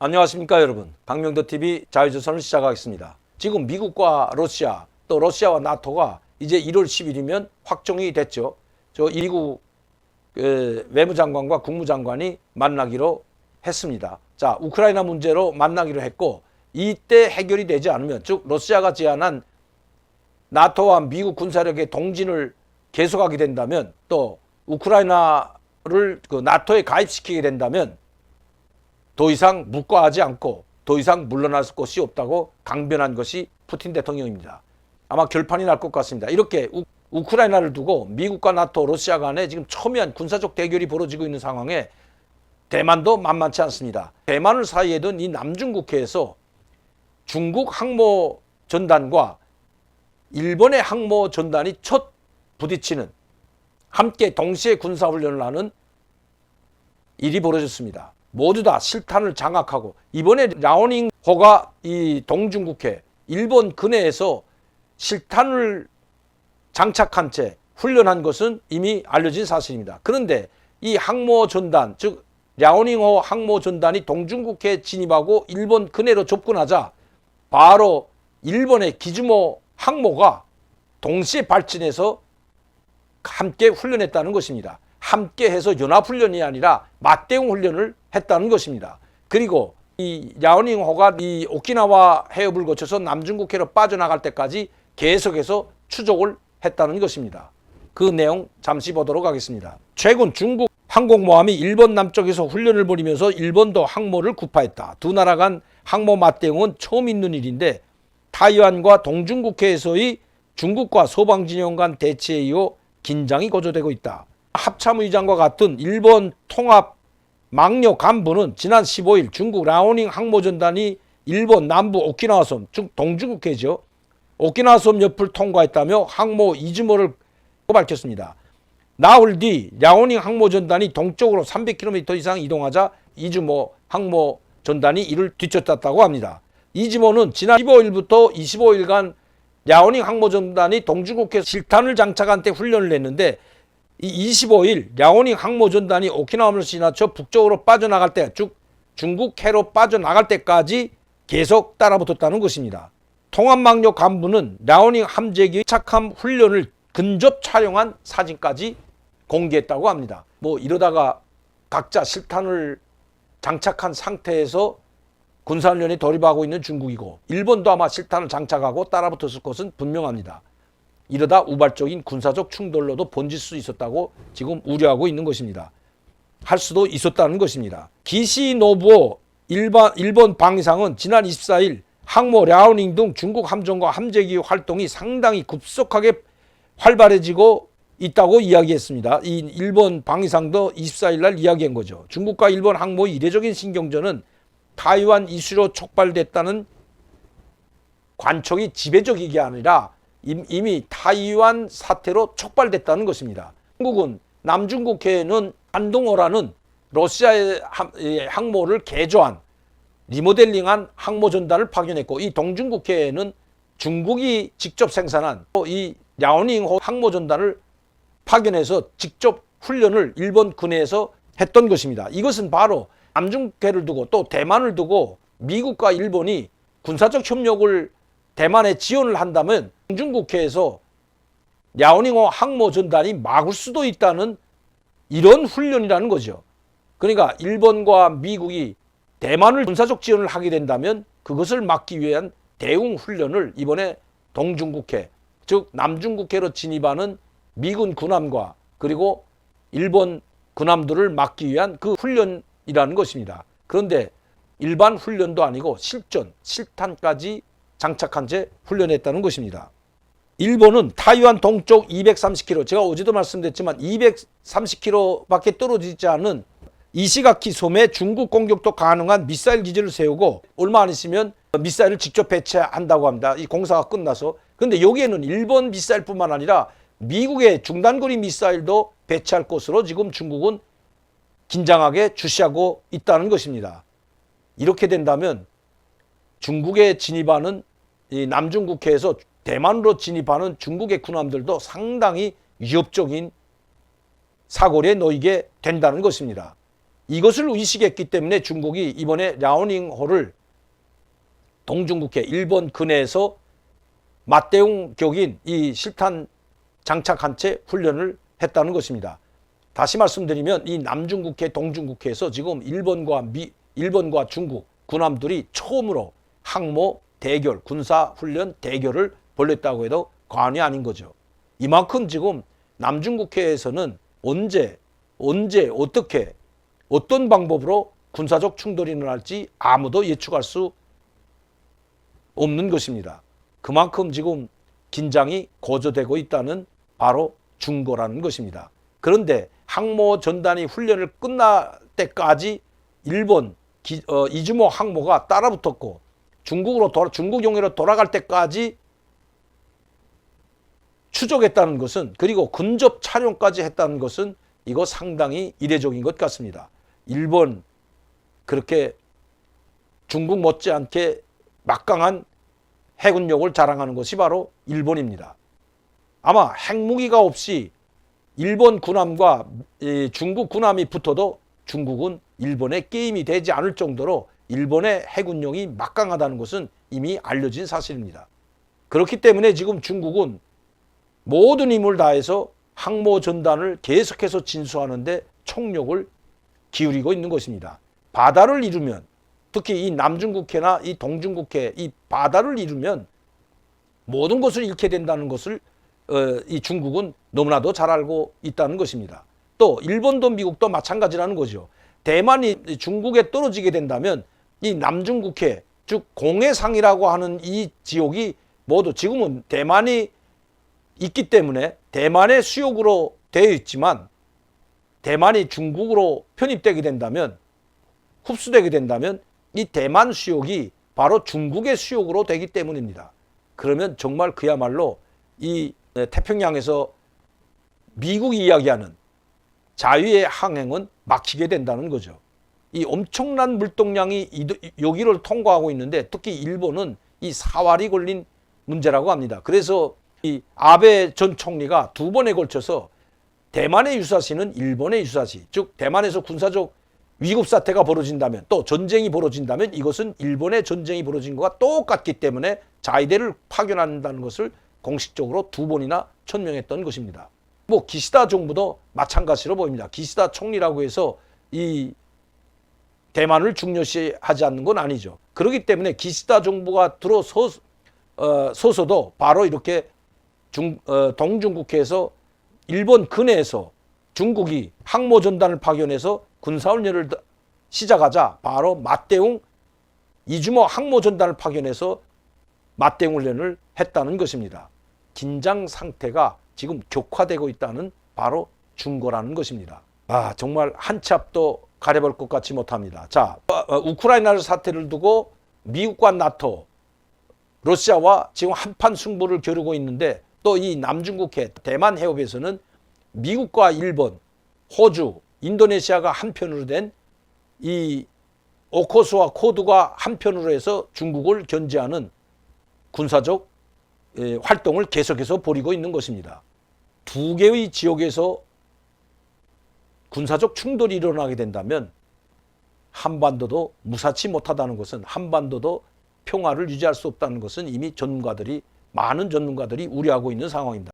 안녕하십니까 여러분 박명도 TV 자유조선을 시작하겠습니다. 지금 미국과 러시아 또 러시아와 나토가 이제 1월 10일이면 확정이 됐죠. 저 미국 그 외무장관과 국무장관이 만나기로 했습니다. 자 우크라이나 문제로 만나기로 했고 이때 해결이 되지 않으면 즉 러시아가 제안한 나토와 미국 군사력의 동진을 계속하게 된다면 또 우크라이나를 그 나토에 가입시키게 된다면 더 이상 묵과하지 않고 더 이상 물러날 곳이 없다고 강변한 것이 푸틴 대통령입니다. 아마 결판이 날 것 같습니다. 이렇게 우, 우크라이나를 두고 미국과 나토, 러시아 간에 지금 첨예한 군사적 대결이 벌어지고 있는 상황에 대만도 만만치 않습니다. 대만을 사이에 둔 이 남중국해에서 중국 항모 전단과 일본의 항모 전단이 첫 부딪히는 함께 동시에 군사훈련을 하는 일이 벌어졌습니다. 모두 다 실탄을 장악하고 이번에 라오닝 호가 이 동중국해 일본 근해에서 실탄을 장착한 채 훈련한 것은 이미 알려진 사실입니다. 그런데 이 항모 전단 즉 랴오닝호 항모 전단이 동중국해에 진입하고 일본 근해로 접근하자 바로 일본의 기즈모 항모가 동시에 발진해서 함께 훈련했다는 것입니다. 함께 해서 연합훈련이 아니라 맞대응 훈련을 했다는 것입니다. 그리고 이 야오닝호가 이 오키나와 해협을 거쳐서 남중국해로 빠져나갈 때까지 계속해서 추적을 했다는 것입니다. 그 내용 잠시 보도록 하겠습니다. 최근 중국 항공모함이 일본 남쪽에서 훈련을 벌이면서 일본도 항모를 구파했다. 두 나라 간 항모 맞대응은 처음 있는 일인데 타이완과 동중국해에서의 중국과 소방진영 간 대치에 이어 긴장이 고조되고 있다. 합참의장과 같은 일본 통합 망녀 간부는 지난 15일 중국 라오닝 항모전단이 일본 남부 오키나와 섬, 즉 동중국해죠. 오키나와 섬 옆을 통과했다며 항모 이즈모를 밝혔습니다. 나흘 뒤 라오닝 항모 전단이 동쪽으로 300km 이상 이동하자 이즈모 항모 전단이 이를 뒤쫓았다고 합니다. 이즈모는 지난 15일부터 25일간 야오닝 항모 전단이 동중국해 실탄을 장착한 때 훈련을 했는데 이 25일 랴오닝 항모 전단이 오키나와를 지나쳐 북쪽으로 빠져나갈 때, 즉 중국해로 빠져나갈 때까지 계속 따라붙었다는 것입니다. 통합망력 간부는 랴오닝 함재기 착함 훈련을 근접 촬영한 사진까지 공개했다고 합니다. 뭐 이러다가 각자 실탄을 장착한 상태에서 군사훈련에 돌입하고 있는 중국이고 일본도 아마 실탄을 장착하고 따라붙었을 것은 분명합니다. 이러다 우발적인 군사적 충돌로도 번질 수 있었다고 지금 우려하고 있는 것입니다. 할 수도 있었다는 것입니다. 기시노부오 일반, 일본 방위상은 지난 24일 항모 랴오닝 등 중국 함정과 함재기 활동이 상당히 급속하게 활발해지고 있다고 이야기했습니다. 이 일본 방위상도 24일 날 이야기한 거죠. 중국과 일본 항모 이례적인 신경전은 타이완 이슈로 촉발됐다는 관청이 지배적이게 아니라 이미 타이완 사태로 촉발됐다는 것입니다. 한국은 남중국해에는 한동호라는 러시아의 항모를 개조한 리모델링한 항모 전단을 파견했고 이 동중국해에는 중국이 직접 생산한 이 야오닝호 항모 전단을 파견해서 직접 훈련을 일본 군에서 했던 것입니다. 이것은 바로 남중국해를 두고 또 대만을 두고 미국과 일본이 군사적 협력을 대만에 지원을 한다면 중국해에서 야오닝호 항모 전단이 막을 수도 있다는 이런 훈련이라는 거죠. 그러니까 일본과 미국이 대만을 군사적 지원을 하게 된다면 그것을 막기 위한 대응 훈련을 이번에 동중국해, 즉 남중국해로 진입하는 미군 군함과 그리고 일본 군함들을 막기 위한 그 훈련이라는 것입니다. 그런데 일반 훈련도 아니고 실전, 실탄까지 장착한 채 훈련했다는 것입니다. 일본은 타이완 동쪽 230km, 제가 어제도 말씀드렸지만 230km밖에 떨어지지 않은 이시가키 섬에 중국 공격도 가능한 미사일 기지를 세우고 얼마 안 있으면 미사일을 직접 배치한다고 합니다. 이 공사가 끝나서. 그런데 여기에는 일본 미사일뿐만 아니라 미국의 중단거리 미사일도 배치할 것으로 지금 중국은 긴장하게 주시하고 있다는 것입니다. 이렇게 된다면 중국에 진입하는 이 남중국해에서 대만으로 진입하는 중국의 군함들도 상당히 위협적인 사고리에 놓이게 된다는 것입니다. 이것을 의식했기 때문에 중국이 이번에 랴오닝호를 동중국해 일본 근해에서 맞대응 격인 이 실탄 장착한 채 훈련을 했다는 것입니다. 다시 말씀드리면 이 남중국해, 동중국해에서 지금 일본과 미, 일본과 중국 군함들이 처음으로 항모 대결, 군사 훈련 대결을 벌였다고 해도 과언이 아닌 거죠. 이만큼 지금 남중국해에서는 언제, 언제, 어떻게, 어떤 방법으로 군사적 충돌이 일어날지 아무도 예측할 수 없는 것입니다. 그만큼 지금 긴장이 고조되고 있다는 바로 증거라는 것입니다. 그런데 항모 전단이 훈련을 끝날 때까지 일본 기- 어, 이즈모 항모가 따라붙었고 중국으로 돌아, 중국 용해로 돌아갈 때까지 추적했다는 것은 그리고 근접 촬영까지 했다는 것은 이거 상당히 이례적인 것 같습니다. 일본 그렇게 중국 못지않게 막강한 해군력을 자랑하는 것이 바로 일본입니다. 아마 핵무기가 없이 일본 군함과 이 중국 군함이 붙어도 중국은 일본의 게임이 되지 않을 정도로 일본의 해군력이 막강하다는 것은 이미 알려진 사실입니다. 그렇기 때문에 지금 중국은 모든 힘을 다해서 항모 전단을 계속해서 진수하는데 총력을 기울이고 있는 것입니다. 바다를 이루면 특히 이 남중국해나 이 동중국해 이 바다를 이루면 모든 것을 잃게 된다는 것을 어, 이 중국은 너무나도 잘 알고 있다는 것입니다. 또 일본도 미국도 마찬가지라는 거죠. 대만이 중국에 떨어지게 된다면 이 남중국해 즉 공해상이라고 하는 이 지역이 모두 지금은 대만이 있기 때문에 대만의 수역으로 되어 있지만 대만이 중국으로 편입되게 된다면 흡수되게 된다면 이 대만 수역이 바로 중국의 수역으로 되기 때문입니다. 그러면 정말 그야말로 이 태평양에서 미국이 이야기하는 자유의 항행은 막히게 된다는 거죠. 이 엄청난 물동량이 이- 여기를 통과하고 있는데 특히 일본은 이 사활이 걸린 문제라고 합니다. 그래서 이 아베 전 총리가 두 번에 걸쳐서 대만의 유사시는 일본의 유사시, 즉 대만에서 군사적 위급 사태가 벌어진다면 또 전쟁이 벌어진다면 이것은 일본의 전쟁이 벌어진 것과 똑같기 때문에 자위대를 파견한다는 것을 공식적으로 두 번이나 천명했던 것입니다. 뭐 기시다 정부도 마찬가지로 보입니다. 기시다 총리라고 해서 이 대만을 중요시하지 않는 건 아니죠. 그렇기 때문에 기시다 정부가 들어서 어, 서서도 바로 이렇게 중, 어, 동중국해에서 일본 근해에서 중국이 항모 전단을 파견해서 군사훈련을 시작하자 바로 맞대응 이주모 항모 전단을 파견해서 맞대응 훈련을 했다는 것입니다. 긴장 상태가 지금 격화되고 있다는 바로 증거라는 것입니다. 아 정말 한 치 앞도 가려볼 것 같지 못합니다. 자 어, 어, 우크라이나 사태를 두고 미국과 나토 러시아와 지금 한판 승부를 겨루고 있는데 또 이 남중국해 대만 해협에서는 미국과 일본, 호주, 인도네시아가 한편으로 된 이 오코스와 코드가 한편으로 해서 중국을 견제하는 군사적 예, 활동을 계속해서 벌이고 있는 것입니다. 두 개의 지역에서 군사적 충돌이 일어나게 된다면 한반도도 무사치 못하다는 것은 한반도도 평화를 유지할 수 없다는 것은 이미 전문가들이 많은 전문가들이 우려하고 있는 상황입니다.